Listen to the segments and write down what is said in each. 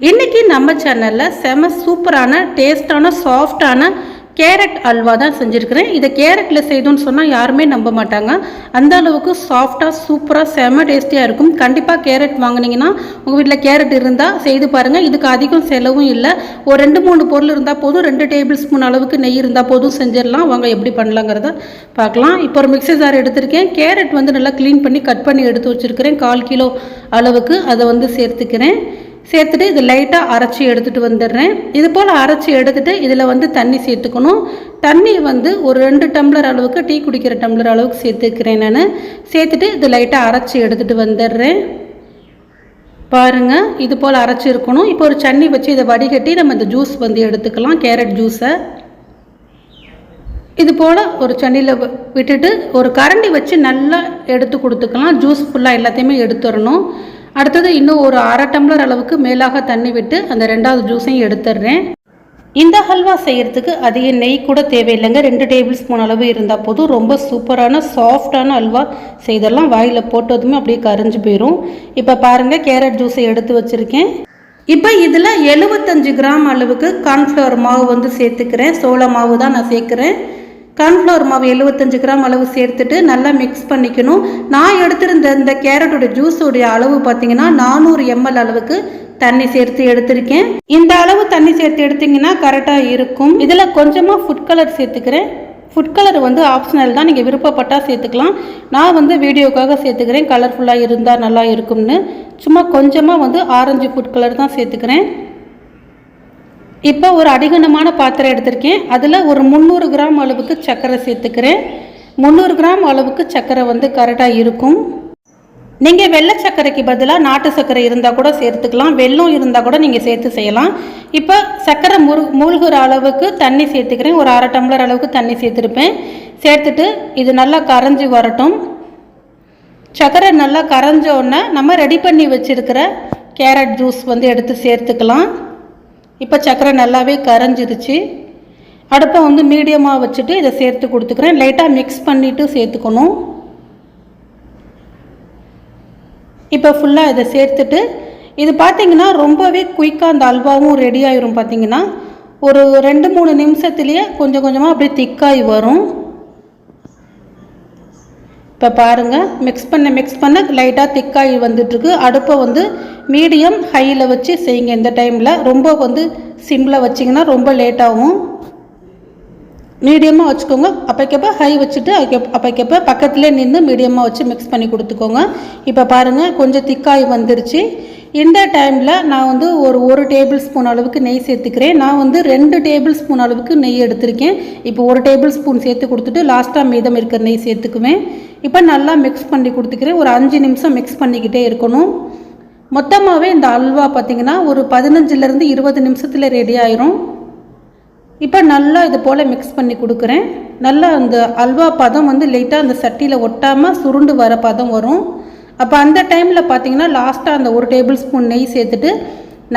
இன்றைக்கி நம்ம சேனலில் செம சூப்பரான டேஸ்டான சாஃப்டான கேரட் அல்வா தான் செஞ்சுருக்கிறேன். இதை கேரட்டில் செய்தோன்னு சொன்னால் யாருமே நம்ப மாட்டாங்க. அந்த அளவுக்கு சாஃப்டாக சூப்பராக செம டேஸ்டியாக இருக்கும். கண்டிப்பாக கேரட் வாங்குனீங்கன்னா உங்கள் வீட்டில் கேரட் இருந்தால் செய்து பாருங்கள் இதுக்கு அதிகம் செலவும் இல்லை. ஒரு ரெண்டு மூணு பொருள் இருந்தால் போதும். ரெண்டு டேபிள் ஸ்பூன் அளவுக்கு நெய் இருந்தால் போதும். செஞ்சிடலாம். வாங்க எப்படி பண்ணலாங்கிறத பார்க்கலாம். இப்போ ஒரு மிக்ஸி ஜார் எடுத்திருக்கேன். கேரட் வந்து நல்லா க்ளீன் பண்ணி கட் பண்ணி எடுத்து வச்சுருக்கிறேன். கால் கிலோ அளவுக்கு அதை வந்து சேர்த்துக்கிறேன். சேர்த்துட்டு இது லைட்டாக அரைச்சி எடுத்துகிட்டு வந்துடுறேன். இது போல் அரைச்சி எடுத்துகிட்டு இதில் வந்து தண்ணி சேர்த்துக்கணும். தண்ணி வந்து ஒரு ரெண்டு டம்ளர் அளவுக்கு டீ குடிக்கிற டம்ளர் அளவுக்கு சேர்த்துக்கிறேன் நான். சேர்த்துட்டு இது லைட்டாக அரைச்சி எடுத்துகிட்டு வந்துடுறேன். பாருங்கள் இது போல் அரைச்சி இருக்கணும். இப்போ ஒரு சன்னி வச்சு இதை வடிகட்டி நம்ம இந்த ஜூஸ் வந்து எடுத்துக்கலாம் கேரட் ஜூஸை இது போல் ஒரு சன்னியில் விட்டுட்டு ஒரு கரண்டி வச்சு நல்லா எடுத்து கொடுத்துக்கலாம். ஜூஸ் ஃபுல்லாக எல்லாத்தையுமே எடுத்துடணும். அடுத்தது இன்னும் ஒரு அரை டம்ளர் அளவுக்கு மேலாக தண்ணி விட்டு அந்த ரெண்டாவது ஜூஸையும் எடுத்துடுறேன். இந்த ஹல்வா செய்கிறதுக்கு அதிக நெய் கூட தேவையில்லைங்க. ரெண்டு டேபிள் ஸ்பூன் அளவு இருந்தால் போதும். ரொம்ப சூப்பரான சாஃப்டான அல்வா செய்தெல்லாம் வாயில் போட்டதுமே அப்படியே கரைஞ்சி போயிடும் இப்போ பாருங்கள் கேரட் ஜூஸை எடுத்து வச்சுருக்கேன். இப்போ இதில் எழுபத்தஞ்சு கிராம் அளவுக்கு கார்ன்ஃப்ளவர் மாவு வந்து சேர்த்துக்கிறேன். சோள மாவு தான் நான் சேர்க்குறேன். கார்ன்ஃப்ளவர் மாவு எழுபத்தஞ்சு கிராம் அளவு சேர்த்துட்டு நல்லா மிக்ஸ் பண்ணிக்கணும். நான் எடுத்திருந்த இந்த கேரட்டோட ஜூஸோடைய அளவு பார்த்தீங்கன்னா நானூறு எம்எல் அளவுக்கு தண்ணி சேர்த்து எடுத்திருக்கேன். இந்த அளவு தண்ணி சேர்த்து எடுத்தீங்கன்னா கரெக்டாக இருக்கும். இதில் கொஞ்சமாக ஃபுட் கலர் சேர்த்துக்கிறேன். ஃபுட் கலர் வந்து ஆப்ஷனல் தான். நீங்கள் விருப்பப்பட்டால் சேர்த்துக்கலாம். நான் வந்து வீடியோக்காக சேர்த்துக்கிறேன். கலர்ஃபுல்லாக இருந்தால் நல்லா இருக்கும்னு. சும்மா கொஞ்சமாக வந்து ஆரஞ்சு ஃபுட் கலர் தான் சேர்த்துக்கிறேன். இப்போ ஒரு அடிகனமான பாத்திரம் எடுத்திருக்கேன். அதில் ஒரு முந்நூறு கிராம் அளவுக்கு சர்க்கரை சேர்த்துக்கிறேன். முந்நூறு கிராம் அளவுக்கு சர்க்கரை வந்து கரெக்டாக இருக்கும். நீங்கள் வெள்ளை சர்க்கரைக்கு பதிலாக நாட்டு சர்க்கரை இருந்தால் கூட சேர்த்துக்கலாம். வெள்ளம் இருந்தால் கூட நீங்கள் சேர்த்து செய்யலாம். இப்போ சர்க்கரை முரு மூழ்கிற அளவுக்கு தண்ணி சேர்த்துக்கிறேன். ஒரு அரை டம்ளர் அளவுக்கு தண்ணி சேர்த்துருப்பேன். சேர்த்துட்டு இது நல்லா கரைஞ்சி வரட்டும். சர்க்கரை நல்லா கரைஞ்ச உடனே நம்ம ரெடி பண்ணி வச்சுருக்கிற கேரட் ஜூஸ் வந்து எடுத்து சேர்த்துக்கலாம். இப்போ சர்க்கரை நல்லாவே கரைஞ்சிருச்சு. அடுப்பை வந்து மீடியமாக வச்சுட்டு இதை சேர்த்து கொடுத்துக்கிறேன். லைட்டாக மிக்ஸ் பண்ணிவிட்டு சேர்த்துக்கணும். இப்போ ஃபுல்லாக இதை சேர்த்துட்டு இது பார்த்தீங்கன்னா ரொம்பவே குயிக்காக அந்த அல்வாவும் ரெடி ஆயிரும் பார்த்தீங்கன்னா ஒரு ரெண்டு மூணு நிமிஷத்துலேயே கொஞ்சம் கொஞ்சமாக அப்படியே திக்காகி வரும். இப்போ பாருங்கள் மிக்ஸ் பண்ண மிக்ஸ் பண்ண லைட்டாக திக்காகி வந்துட்டுருக்கு. அடுப்பை வந்து மீடியம் ஹையில் வச்சு செய்யுங்க. இந்த டைமில் ரொம்ப வந்து சிம்மில் வச்சிங்கன்னா ரொம்ப லேட்டாகும் மீடியமாக வச்சுக்கோங்க. அப்போக்கப்போ ஹை வச்சுட்டு அப்போக்கப்போ பக்கத்துலேயே நின்று மீடியமாக வச்சு மிக்ஸ் பண்ணி கொடுத்துக்கோங்க. இப்போ பாருங்கள் கொஞ்சம் திக்காய் வந்துருச்சு. இந்த டைமில் நான் வந்து ஒரு ஒரு டேபிள் ஸ்பூன் அளவுக்கு நெய் சேர்த்துக்கிறேன். நான் வந்து ரெண்டு டேபிள் ஸ்பூன் அளவுக்கு நெய் எடுத்திருக்கேன். இப்போ ஒரு டேபிள் ஸ்பூன் சேர்த்து கொடுத்துட்டு லாஸ்ட்டாக மீதம் இருக்கிற நெய் சேர்த்துக்குவேன். இப்போ நல்லா மிக்ஸ் பண்ணி கொடுத்துக்கிறேன். ஒரு அஞ்சு நிமிஷம் மிக்ஸ் பண்ணிக்கிட்டே இருக்கணும். மொத்தமாகவே இந்த அல்வா பார்த்திங்கன்னா ஒரு பதினஞ்சுலேருந்து இருபது நிமிஷத்தில் ரெடி ஆயிரும். இப்போ நல்லா இது போல் மிக்ஸ் பண்ணி கொடுக்குறேன். நல்லா அந்த அல்வா பதம் வந்து லைட்டாக அந்த சட்டியில் ஒட்டாமல் சுருண்டு வர பதம் வரும். அப்போ அந்த டைமில் பார்த்தீங்கன்னா லாஸ்ட்டாக அந்த ஒரு டேபிள் ஸ்பூன் நெய் சேர்த்துட்டு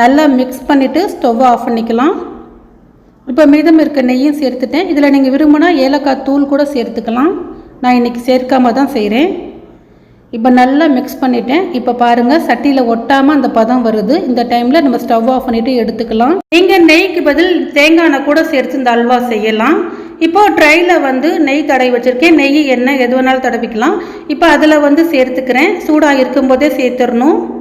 நல்லா மிக்ஸ் பண்ணிவிட்டு ஸ்டவ்வை ஆஃப் பண்ணிக்கலாம். இப்போ மீதம் இருக்க நெய்யும் சேர்த்துட்டேன். இதில் நீங்கள் விரும்பினா ஏலக்காய் தூள் கூட சேர்த்துக்கலாம். நான் இன்றைக்கி சேர்க்காம தான் செய்கிறேன் இப்போ நல்லா மிக்ஸ் பண்ணிட்டேன். இப்போ பாருங்கள் சட்டியில் ஒட்டாமல் அந்த பதம் வருது. இந்த டைமில் நம்ம ஸ்டவ் ஆஃப் பண்ணிவிட்டு எடுத்துக்கலாம். நீங்கள் நெய்க்கு பதில் தேங்காய் எண்ணெய் கூட சேர்த்து இந்த அல்வா செய்யலாம். இப்போது ட்ரையில் வந்து நெய் தடவி வச்சுருக்கேன். நெய் எண்ணெய் எது வேணாலும் தடவிக்கலாம். இப்போ அதில் வந்து சேர்த்துக்கிறேன். சூடாக இருக்கும்போதே சேர்த்துடணும்.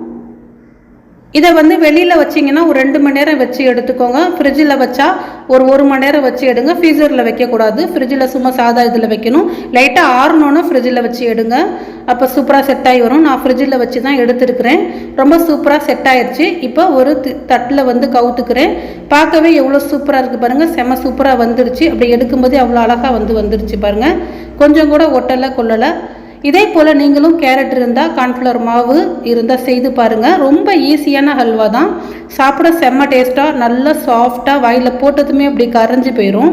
இதை வந்து வெளியில் வச்சிங்கன்னா ஒரு ரெண்டு மணி நேரம் வச்சு எடுத்துக்கோங்க. ஃப்ரிட்ஜில் வச்சா ஒரு ஒரு மணி நேரம் வச்சு எடுங்க. ஃப்ரீசரில் வைக்கக்கூடாது. ஃப்ரிட்ஜில் சும்மா சாதா இதில் வைக்கணும். லைட்டாக ஆறணுன்னு ஃப்ரிட்ஜில் வச்சு எடுங்க. அப்போ சூப்பராக செட் ஆகி வரும். நான் ஃப்ரிட்ஜில் வச்சு தான் எடுத்துருக்கிறேன். ரொம்ப சூப்பராக செட் ஆயிடுச்சு இப்போ ஒரு தட்டில் வந்து கவுத்துக்கிறேன். பார்க்கவே எவ்வளோ சூப்பராக இருக்குது பாருங்கள் செம்ம சூப்பராக வந்துருச்சு. அப்படி எடுக்கும்போதே அவ்வளோ அழகாக வந்து வந்துருச்சு பாருங்கள் கொஞ்சம் கூட ஒட்டலை கொள்ளலை இதே போல் நீங்களும் கேரட் இருந்தால் கார்ன்ஃப்ளவர் மாவு இருந்தால் செய்து பாருங்கள் ரொம்ப ஈஸியான ஹல்வா தான். சாப்பிட செம்ம டேஸ்ட்டாக நல்லா சாஃப்டாக வாயில் போட்டதுமே அப்படி கரைஞ்சி போயிடும்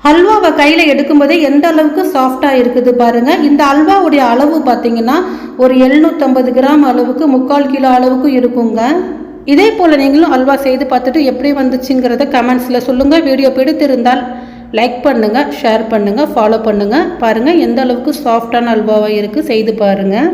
ஹல்வாவை கையில் எடுக்கும்போதே எந்த அளவுக்கு சாஃப்டாக இருக்குது பாருங்கள் இந்த அல்வாவுடைய அளவு பார்த்தீங்கன்னா ஒரு எழுநூற்றம்பது கிராம் அளவுக்கு முக்கால் கிலோ அளவுக்கு இருக்குங்க. இதே போல் நீங்களும் அல்வா செய்து பார்த்துட்டு எப்படி வந்துச்சுங்கிறத கமெண்ட்ஸில் சொல்லுங்கள் வீடியோ பிடித்திருந்தால் லைக் பண்ணுங்கள் ஷேர் பண்ணுங்கள் ஃபாலோ பண்ணுங்கள் பாருங்கள் எந்த அளவுக்கு சாஃப்டான அல்வாவாக இருக்குது செய்து பாருங்கள்